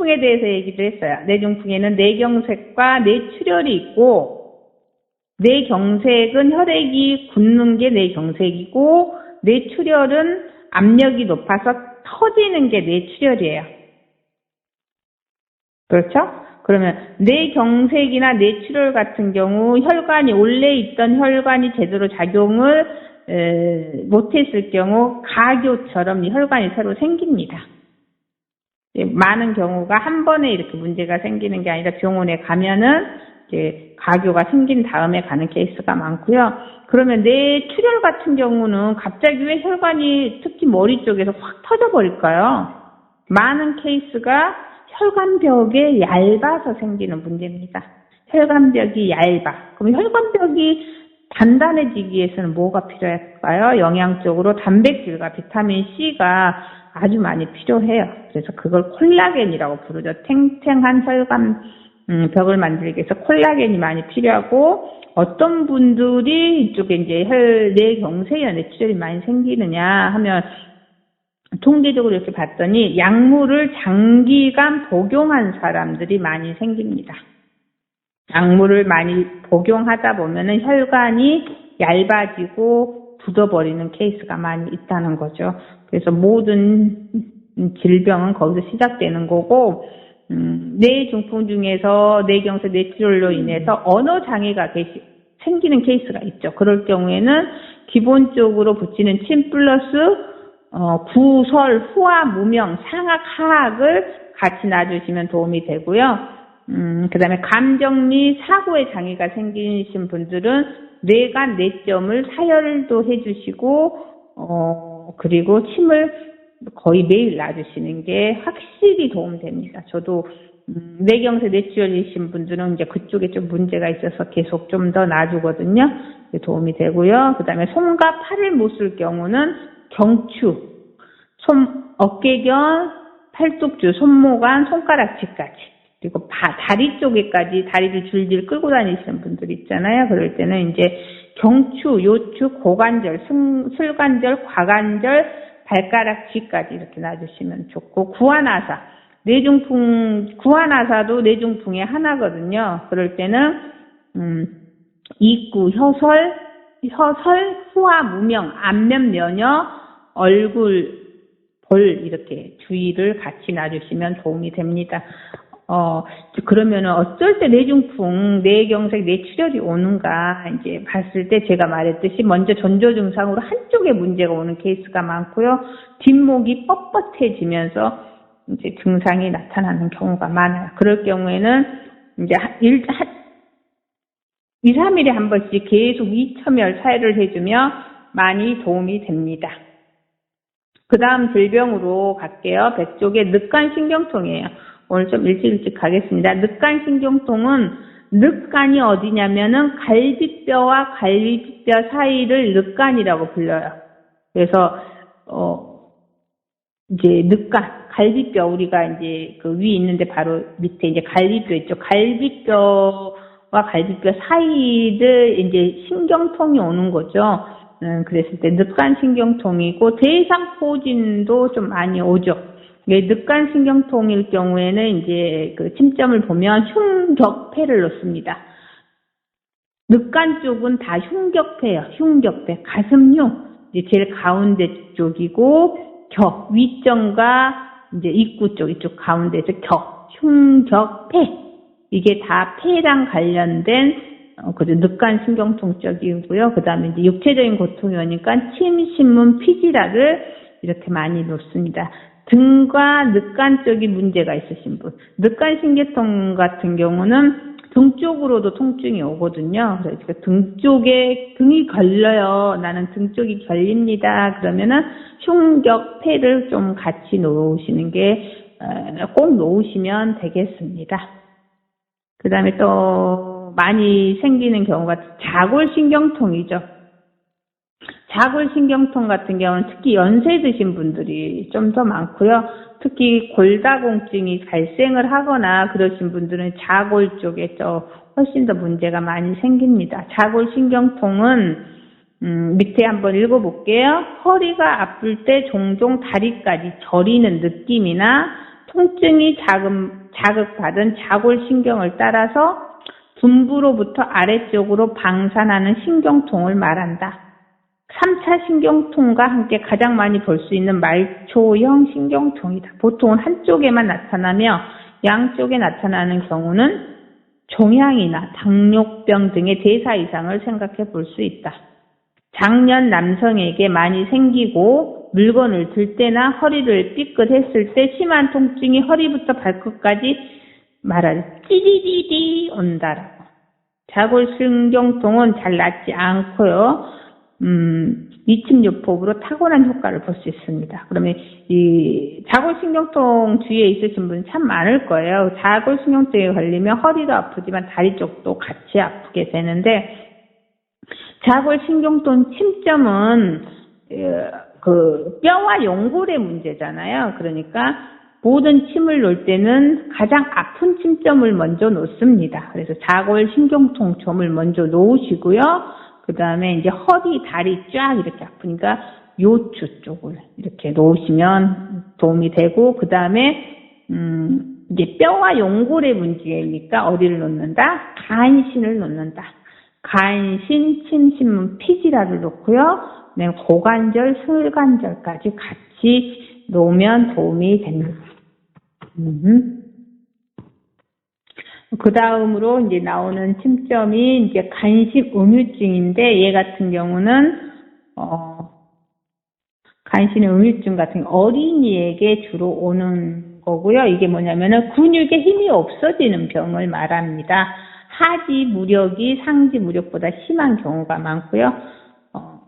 뇌중풍에 대해서 얘기를 했어요. 뇌중풍에는 뇌경색과 뇌출혈이 있고 뇌경색은 혈액이 굳는 게 뇌경색이고 뇌출혈은 압력이 높아서 터지는 게 뇌출혈이에요. 그렇죠? 그러면 뇌경색이나 뇌출혈 같은 경우 혈관이 원래 있던 혈관이 제대로 작용을 에, 못했을 경우 가교처럼 혈관이 새로 생깁니다. 많은 경우가 한 번에 이렇게 문제가 생기는 게 아니라 병원에 가면은 이제 가교가 생긴 다음에 가는 케이스가 많고요. 그러면 뇌 출혈 같은 경우는 갑자기 왜 혈관이 특히 머리 쪽에서 확 터져 버릴까요? 많은 케이스가 혈관벽에 얇아서 생기는 문제입니다. 혈관벽이 얇아. 그럼 혈관벽이 단단해지기 위해서는 뭐가 필요할까요? 영양적으로 단백질과 비타민 C가 아주 많이 필요해요. 그래서 그걸 콜라겐이라고 부르죠. 탱탱한 혈관 음, 벽을 만들기 위해서 콜라겐이 많이 필요하고 어떤 분들이 이쪽에 이제 혈, 뇌경색이나 뇌출혈이 많이 생기느냐 하면 통계적으로 이렇게 봤더니 약물을 장기간 복용한 사람들이 많이 생깁니다. 약물을 많이 복용하다 보면은 혈관이 얇아지고 굳어버리는 케이스가 많이 있다는 거죠. 그래서 모든 질병은 거기서 시작되는 거고, 음, 뇌 중풍 중에서 뇌경색, 뇌출혈로 인해서 언어 장애가 계시, 생기는 케이스가 있죠. 그럴 경우에는 기본적으로 붙이는 침 플러스 어, 구설, 후화, 무명, 상학, 하학을 같이 놔주시면 도움이 되고요. 음, 그 다음에 감정 및 사고의 장애가 생기신 분들은 뇌관 내점을 사혈도 해주시고, 어, 그리고 침을 거의 매일 놔주시는 게 확실히 도움됩니다. 저도 음, 뇌경색 뇌출혈이신 분들은 이제 그쪽에 좀 문제가 있어서 계속 좀 더 놔주거든요. 도움이 되고요. 그 다음에 손과 팔을 못 쓸 경우는 경추, 손, 어깨견, 팔뚝주, 손모관, 손가락치까지 그리고 바, 다리 쪽에까지 다리를 줄줄 끌고 다니시는 분들 있잖아요. 그럴 때는 이제 경추, 요추, 고관절, 승, 술관절, 과관절, 발가락치까지 이렇게 놔주시면 좋고 구안아사, 뇌중풍, 구안아사도 뇌중풍의 하나거든요. 그럴 때는 음, 입구, 혀설, 혀설, 후화, 무명, 안면 면역, 얼굴, 볼 이렇게 주의를 같이 놔주시면 도움이 됩니다. 어, 그러면 어쩔 때 뇌중풍, 뇌경색, 뇌출혈이 오는가, 이제 봤을 때 제가 말했듯이 먼저 전조 증상으로 한쪽에 문제가 오는 케이스가 많고요. 뒷목이 뻣뻣해지면서 이제 증상이 나타나는 경우가 많아요. 그럴 경우에는 이제 일, 한, 2, 3일에 한 번씩 계속 이첨열 사회를 해주며 많이 도움이 됩니다. 그 다음 질병으로 갈게요. 백쪽의 늑간신경통이에요. 오늘 좀 일찍 일찍 가겠습니다. 늑간 신경통은 늑간이 어디냐면은 갈비뼈와 갈비뼈 사이를 늑간이라고 불러요. 그래서 어 이제 늑간 갈비뼈 우리가 이제 그 위에 있는데 바로 밑에 이제 갈비뼈 있죠. 갈비뼈와 갈비뼈 사이를 이제 신경통이 오는 거죠. 음, 그랬을 때 늑간 신경통이고 대상포진도 좀 많이 오죠. 늑간 신경통일 경우에는 이제 그 침점을 보면 흉격폐를 놓습니다. 늑간 쪽은 다 흉격폐예요. 흉격폐, 가슴흉 이제 제일 가운데 쪽이고 격 위점과 이제 입구 쪽 이쪽 가운데서 격 흉격폐 이게 다 폐랑 관련된 어, 그죠. 늑간 신경통 쪽이고요. 그 다음에 이제 육체적인 고통이 오니까 침, 신문, 피지라를 이렇게 많이 놓습니다. 등과 늑간 쪽이 문제가 있으신 분. 늑간 신경통 같은 경우는 등 쪽으로도 통증이 오거든요. 그래서 등 쪽에 등이 걸려요. 나는 등 쪽이 걸립니다. 그러면은 흉격폐를 좀 같이 놓으시는 게 꼭 놓으시면 되겠습니다. 그 다음에 또 많이 생기는 경우가 자골신경통이죠. 자골신경통 같은 경우는 특히 연세 드신 분들이 좀 더 많고요. 특히 골다공증이 발생을 하거나 그러신 분들은 자골 쪽에 좀 훨씬 더 문제가 많이 생깁니다. 자골신경통은 음, 밑에 한번 읽어볼게요. 허리가 아플 때 종종 다리까지 저리는 느낌이나 통증이 자금, 자극받은 자골신경을 따라서 둔부로부터 아래쪽으로 방산하는 신경통을 말한다. 3차 신경통과 함께 가장 많이 볼 수 있는 말초형 신경통이다. 보통은 한쪽에만 나타나며 양쪽에 나타나는 경우는 종양이나 당뇨병 등의 대사 이상을 생각해 볼 수 있다. 장년 남성에게 많이 생기고 물건을 들 때나 허리를 삐끗했을 때 심한 통증이 허리부터 발끝까지 말하자 찌리리리 온다라고. 자골신경통은 잘 낫지 않고요. 음, 이침요법으로 타고난 효과를 볼 수 있습니다. 그러면 이 자골신경통 주위에 있으신 분 참 많을 거예요. 자골신경통에 걸리면 허리도 아프지만 다리 쪽도 같이 아프게 되는데 자골신경통 침점은 어, 그 뼈와 연골의 문제잖아요. 그러니까 모든 침을 놓을 때는 가장 아픈 침점을 먼저 놓습니다. 그래서 자골신경통 점을 먼저 놓으시고요. 그 다음에 이제 허리, 다리 쫙 이렇게 아프니까 요추 쪽을 이렇게 놓으시면 도움이 되고, 그 다음에, 음, 이제 뼈와 연골의 문제니까 어디를 놓는다? 간신을 놓는다. 간신, 침신문, 피지라를 놓고요. 네, 고관절, 슬관절까지 같이 놓으면 도움이 됩니다. 음. 그 다음으로 이제 나오는 침점이 이제 간식 음유증인데 얘 같은 경우는 어 간신 음유증 같은 어린이에게 주로 오는 거고요. 이게 뭐냐면은 근육에 힘이 없어지는 병을 말합니다. 하지 무력이 상지 무력보다 심한 경우가 많고요. 어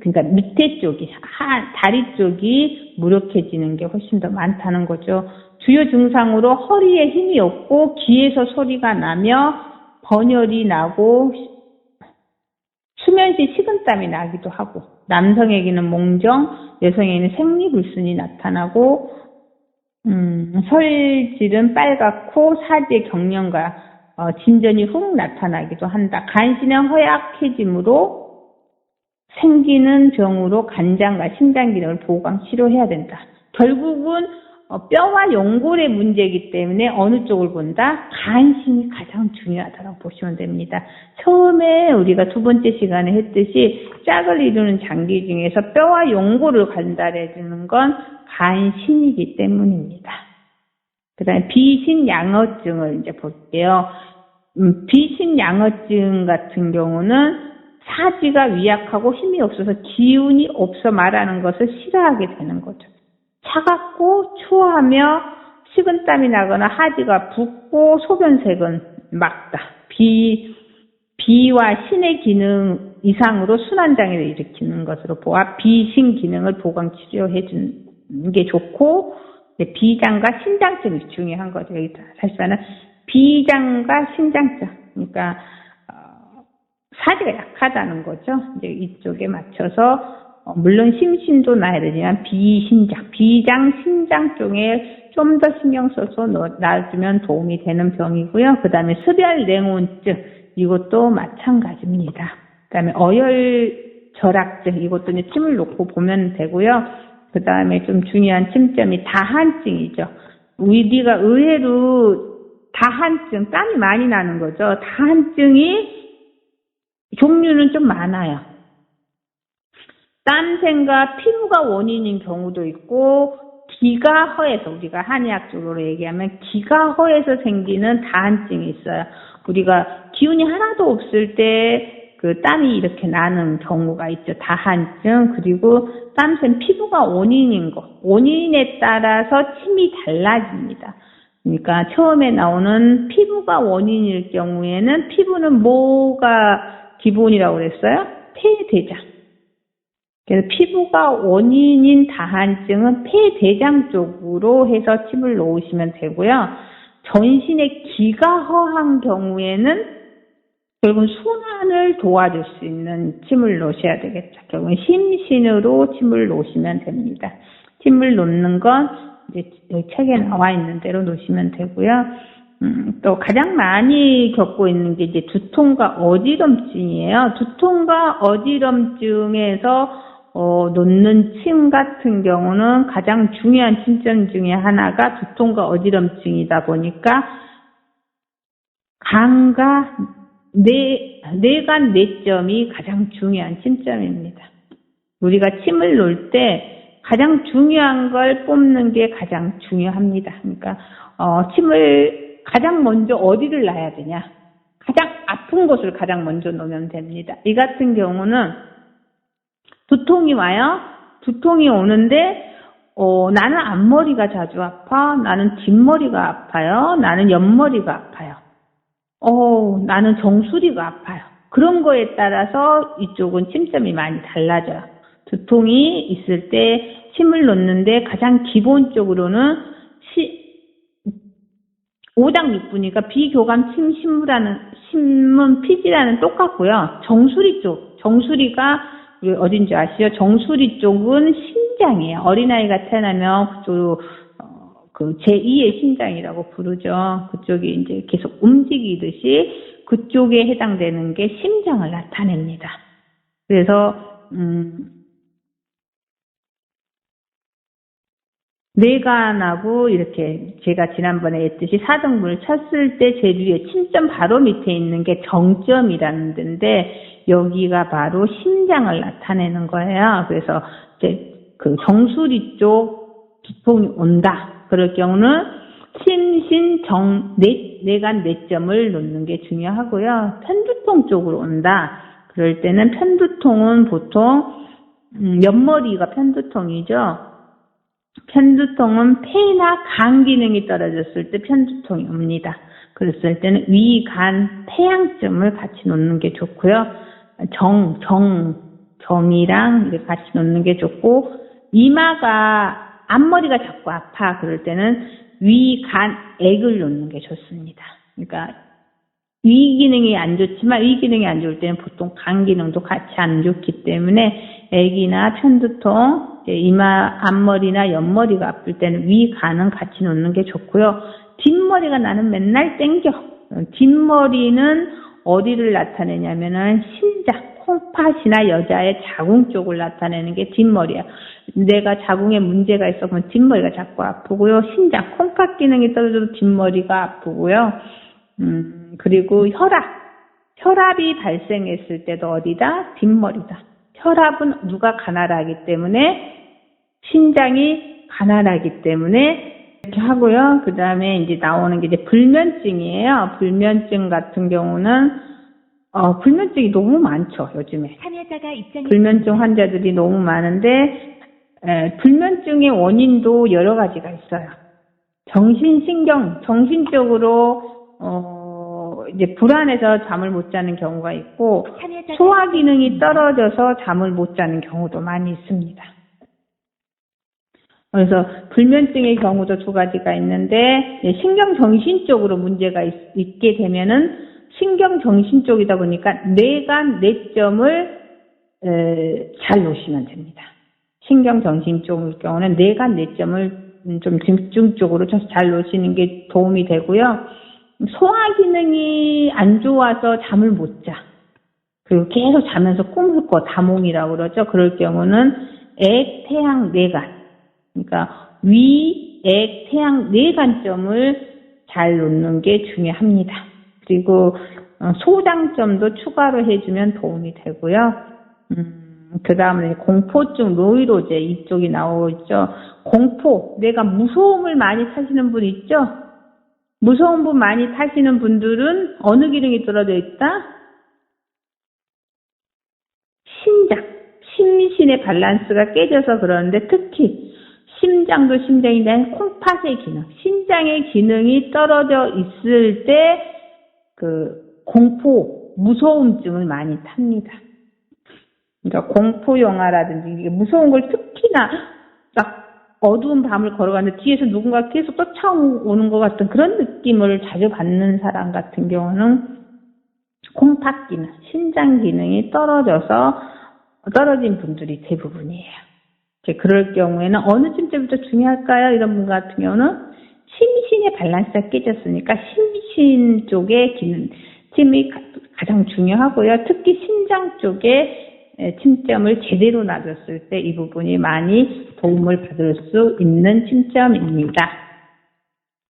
그러니까 밑에 쪽이 하, 다리 쪽이 무력해지는 게 훨씬 더 많다는 거죠. 주요 증상으로 허리에 힘이 없고 귀에서 소리가 나며 번열이 나고 수면 시 식은땀이 나기도 하고 남성에게는 몽정, 여성에게는 생리불순이 나타나고 음, 설질은 빨갛고 사지의 경련과 어, 진전이 훅 나타나기도 한다. 간신은 허약해짐으로 생기는 병으로 간장과 심장 기능을 보강 치료해야 된다. 결국은 어, 뼈와 연골의 문제이기 때문에 어느 쪽을 본다? 간신이 가장 중요하다고 보시면 됩니다. 처음에 우리가 두 번째 시간에 했듯이 짝을 이루는 장기 중에서 뼈와 연골을 관달해 주는 건 간신이기 때문입니다. 그 다음에 비신양어증을 이제 볼게요. 음, 비신양어증 같은 경우는 사지가 위약하고 힘이 없어서 기운이 없어 말하는 것을 싫어하게 되는 거죠. 차갑고 추워하며 식은땀이 나거나 하지가 붓고 소변색은 막다. 비, 비와 신의 기능 이상으로 순환장애를 일으키는 것으로 보아 비신 기능을 보강 치료해 주는 게 좋고 비장과 신장증이 중요한 거죠. 여기 사실은 비장과 신장증. 그러니까 어, 사지가 약하다는 거죠. 이제 이쪽에 맞춰서 어, 물론 심신도 나야 되지만 비신장, 비장, 신장 쪽에 좀 더 신경 써서 놔주면 도움이 되는 병이고요. 그 다음에 습열 냉온증 이것도 마찬가지입니다. 그 다음에 어혈절학증 이것도 이제 침을 놓고 보면 되고요. 그 다음에 좀 중요한 침점이 다한증이죠. 우리가 의외로 다한증, 땀이 많이 나는 거죠. 다한증이 종류는 좀 많아요. 땀샘과 피부가 원인인 경우도 있고 기가 허해서 우리가 한의학적으로 얘기하면 기가 허해서 생기는 다한증이 있어요. 우리가 기운이 하나도 없을 때 그 땀이 이렇게 나는 경우가 있죠. 다한증 그리고 땀샘 피부가 원인인 거 원인에 따라서 침이 달라집니다. 그러니까 처음에 나오는 피부가 원인일 경우에는 피부는 뭐가 기본이라고 그랬어요? 폐대장. 그래서 피부가 원인인 다한증은 폐대장 쪽으로 해서 침을 놓으시면 되고요. 전신에 기가 허한 경우에는 결국은 순환을 도와줄 수 있는 침을 놓으셔야 되겠죠. 결국은 심신으로 침을 놓으시면 됩니다. 침을 놓는 건 이제 책에 나와 있는 대로 놓으시면 되고요. 음, 또 가장 많이 겪고 있는 게 이제 두통과 어지럼증이에요. 두통과 어지럼증에서 어, 놓는 침 같은 경우는 가장 중요한 침점 중에 하나가 두통과 어지럼증이다 보니까 간과 뇌, 뇌간 내점이 가장 중요한 침점입니다. 우리가 침을 놓을 때 가장 중요한 걸 뽑는 게 가장 중요합니다. 그러니까 어, 침을 가장 먼저 어디를 놔야 되냐? 가장 아픈 곳을 가장 먼저 놓으면 됩니다. 이 같은 경우는 두통이 와요. 두통이 오는데 어, 나는 앞머리가 자주 아파. 나는 뒷머리가 아파요. 나는 옆머리가 아파요. 어, 나는 정수리가 아파요. 그런 거에 따라서 이쪽은 침점이 많이 달라져요. 두통이 있을 때 침을 놓는데 가장 기본적으로는 시, 5장 6분이니까 비교감 침 신문하는 신문 피지라는 똑같고요. 정수리 쪽, 정수리가 어딘지 아시죠? 정수리 쪽은 심장이에요. 어린아이가 태어나면 그쪽 어, 그 제2의 심장이라고 부르죠. 그쪽이 이제 계속 움직이듯이 그쪽에 해당되는 게 심장을 나타냅니다. 그래서 음, 뇌관하고 이렇게 제가 지난번에 했듯이 사등분을 쳤을 때 제일 위에 침점 바로 밑에 있는 게 정점이라는 데인데 여기가 바로 심장을 나타내는 거예요. 그래서 이제 그 정수리 쪽 두통이 온다. 그럴 경우는 심신 정 뇌, 뇌간 뇌점을 놓는 게 중요하고요. 편두통 쪽으로 온다. 그럴 때는 편두통은 보통 음, 옆머리가 편두통이죠. 편두통은 폐나 간 기능이 떨어졌을 때 편두통이 옵니다. 그랬을 때는 위, 간, 폐양점을 같이 놓는 게 좋고요. 정, 정, 정이랑 같이 놓는 게 좋고, 이마가, 앞머리가 자꾸 아파. 그럴 때는 위, 간, 액을 놓는 게 좋습니다. 그러니까, 위 기능이 안 좋지만, 위 기능이 안 좋을 때는 보통 간 기능도 같이 안 좋기 때문에, 액이나 편두통, 이마, 앞머리나 옆머리가 아플 때는 위, 간은 같이 놓는 게 좋고요. 뒷머리가 나는 맨날 땡겨. 뒷머리는 어디를 나타내냐면은 심장, 콩팥이나 여자의 자궁 쪽을 나타내는 게 뒷머리야. 내가 자궁에 문제가 있어 그러면 뒷머리가 자꾸 아프고요. 심장, 콩팥 기능이 떨어져도 뒷머리가 아프고요. 음, 그리고 혈압. 혈압이 발생했을 때도 어디다? 뒷머리다. 혈압은 누가 가난하기 때문에 신장이 가난하기 때문에 이렇게 하고요. 그 다음에 이제 나오는 게 이제 불면증이에요. 불면증 같은 경우는 어, 불면증이 너무 많죠, 요즘에. 불면증 환자들이 너무 많은데 에, 불면증의 원인도 여러 가지가 있어요. 정신신경, 정신적으로 어, 이제 불안해서 잠을 못 자는 경우가 있고 참여자가 소화 기능이 떨어져서 잠을 못 자는 경우도 많이 있습니다. 그래서 불면증의 경우도 두 가지가 있는데 예, 신경 정신 쪽으로 문제가 있, 게 되면은 신경 정신 쪽이다 보니까 뇌간 뇌점을 에, 잘 놓으시면 됩니다. 신경 정신 쪽일 경우는 뇌간 뇌점을 음, 좀 집중적으로 좀잘 놓으시는 게 도움이 되고요. 소화 기능이 안 좋아서 잠을 못 자. 그리고 계속 자면서 꿈을 꿔 다몽이라고 그러죠. 그럴 경우는 액, 태양, 뇌간. 그러니까 위, 액, 태양 뇌관점을 잘 놓는 게 중요합니다. 그리고 어, 소장점도 추가로 해주면 도움이 되고요. 음, 그 다음에 공포증, 노이로제 이쪽이 나오죠. 공포, 내가 무서움을 많이 타시는 분 있죠? 무서운 분 많이 타시는 분들은 어느 기능이 떨어져 있다? 심장, 심신의 밸런스가 깨져서 그러는데 특히 심장도 심장인데 콩팥의 기능, 심장의 기능이 떨어져 있을 때 그 공포, 무서움증을 많이 탑니다. 그러니까 공포 영화라든지 무서운 걸 특히나 딱 어두운 밤을 걸어가는데 뒤에서 누군가 계속 쫓아오는 것 같은 그런 느낌을 자주 받는 사람 같은 경우는 콩팥 기능, 심장 기능이 떨어져서 떨어진 분들이 대부분이에요. 이제 그럴 경우에는 어느 쯤부터 중요할까요? 이런 분 같은 경우는 심신의 밸런스가 깨졌으니까 심신 쪽의 기능, 힘이 가장 중요하고요. 특히 심장 쪽에 에, 침점을 제대로 놔줬을 때 이 부분이 많이 도움을 받을 수 있는 침점입니다.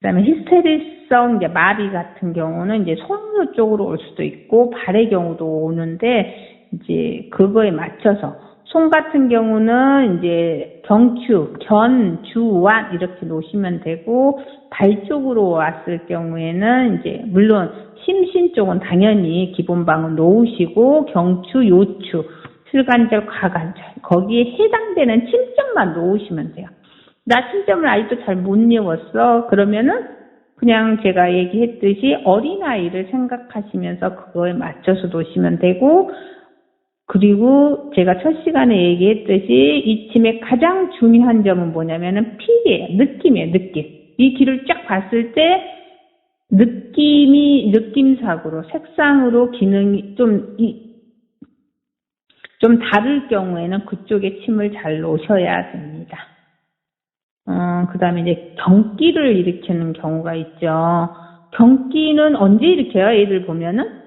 그 다음에 히스테리성 이제 마비 같은 경우는 이제 손 쪽으로 올 수도 있고 발의 경우도 오는데 이제 그거에 맞춰서 손 같은 경우는 이제 경추, 견, 주, 완 이렇게 놓으시면 되고 발 쪽으로 왔을 경우에는 이제 물론 심신 쪽은 당연히 기본방을 놓으시고 경추, 요추, 슬관절, 과관절 거기에 해당되는 침점만 놓으시면 돼요. 나 침점을 아직도 잘 못 외웠어. 그러면은 그냥 제가 얘기했듯이 어린아이를 생각하시면서 그거에 맞춰서 놓으시면 되고 그리고 제가 첫 시간에 얘기했듯이 이 침의 가장 중요한 점은 뭐냐면은 필이에요. 느낌이에요. 느낌. 이 귀를 쫙 봤을 때 느낌이 느낌상으로 색상으로 기능이 좀 이, 좀 다를 경우에는 그쪽에 침을 잘 놓으셔야 됩니다. 어, 그 다음에 이제 경기를 일으키는 경우가 있죠. 경기는 언제 일으켜요? 애들 보면은?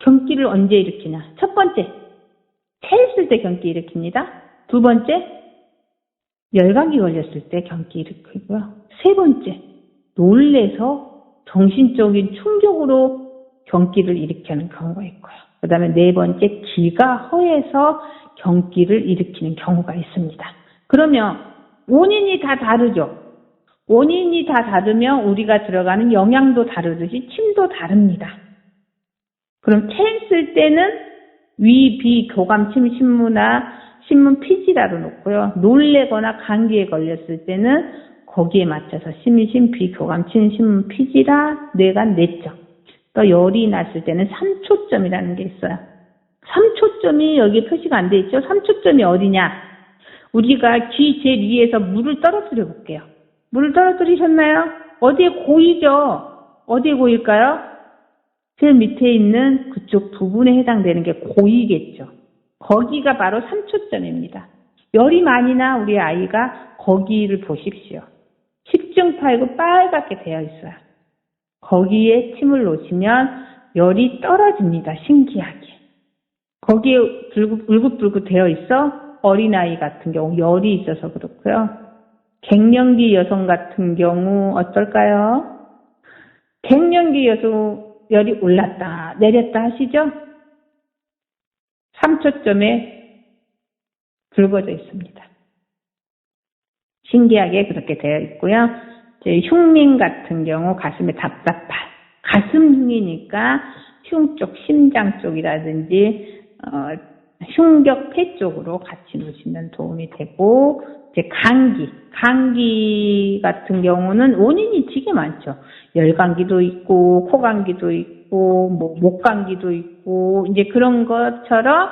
경기를 언제 일으키냐? 첫 번째, 체했을 때 경기 일으킵니다. 두 번째, 열감기 걸렸을 때 경기 일으키고요. 세 번째, 놀래서 정신적인 충격으로 경기를 일으키는 경우가 있고요. 그 다음에 네 번째, 기가 허해서 경기를 일으키는 경우가 있습니다. 그러면 원인이 다 다르죠? 원인이 다 다르면 우리가 들어가는 영양도 다르듯이 침도 다릅니다. 그럼 체했을 때는 위, 비, 교감침, 신문화, 신문 피지라로 놓고요. 놀래거나 감기에 걸렸을 때는 거기에 맞춰서 심신, 비, 교감침, 신문 피지라, 뇌가 내점. 또 열이 났을 때는 3초점이라는 게 있어요. 3초점이 여기 표시가 안 돼 있죠? 3초점이 어디냐? 우리가 귀 제일 위에서 물을 떨어뜨려 볼게요. 물을 떨어뜨리셨나요? 어디에 고이죠? 어디에 고일까요? 제일 밑에 있는 그쪽 부분에 해당되는 게 고이겠죠. 거기가 바로 3초점입니다. 열이 많이 나 우리 아이가 거기를 보십시오. 식중파이고 빨갛게 되어 있어요. 거기에 침을 놓으시면 열이 떨어집니다. 신기하게. 거기에 울긋불긋 되어 있어 어린아이 같은 경우 열이 있어서 그렇고요. 갱년기 여성 같은 경우 어떨까요? 갱년기 여성 열이 올랐다 내렸다 하시죠? 3초점에 붉어져 있습니다. 신기하게 그렇게 되어 있고요. 제 흉민 같은 경우 가슴에 답답한 가슴 흉이니까 흉 쪽, 심장 쪽이라든지 어, 흉격 폐 쪽으로 같이 놓으시면 도움이 되고 이제 감기, 감기 같은 경우는 원인이 되게 많죠. 열감기도 있고 코감기도 있고 뭐 목감기도 있고 이제 그런 것처럼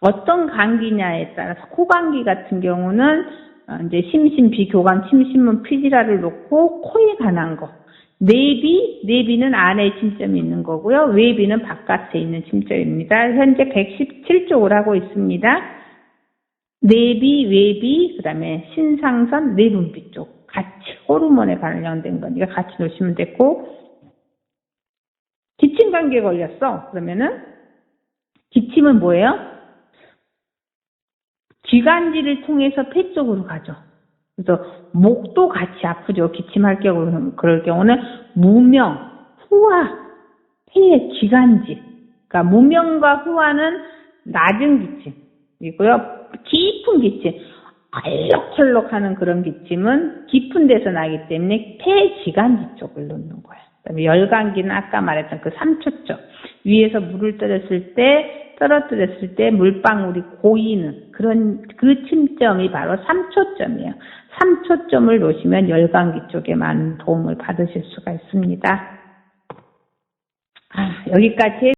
어떤 감기냐에 따라서 코감기 같은 경우는 어, 이제 심신 비교감 침신문 피지라를 놓고 코에 관한 거 내비, 내비는 안에 침점이 있는 거고요. 외비는 바깥에 있는 침점입니다. 현재 117쪽을 하고 있습니다. 내비, 외비, 그 다음에 신상선, 내분비 쪽 같이 호르몬에 관련된 거니까 같이 놓으시면 되고 기침 감기에 걸렸어. 그러면은 기침은 뭐예요? 기관지를 통해서 폐 쪽으로 가죠. 그래서 목도 같이 아프죠. 기침할 경우 그럴 경우는 무명, 후화, 폐의 기관지. 그러니까 무명과 후화는 낮은 기침이고요. 깊은 기침, 알록달록하는 그런 기침은 깊은 데서 나기 때문에 폐 기관지 쪽을 놓는 거예요. 그다음에 열감기는 아까 말했던 그 3초점 위에서 물을 떨었을 때 떨어뜨렸을 때 물방울이 고이는 그런 그 침점이 바로 3초점이에요. 3초점을 놓으시면 열감기 쪽에 많은 도움을 받으실 수가 있습니다. 아, 여기까지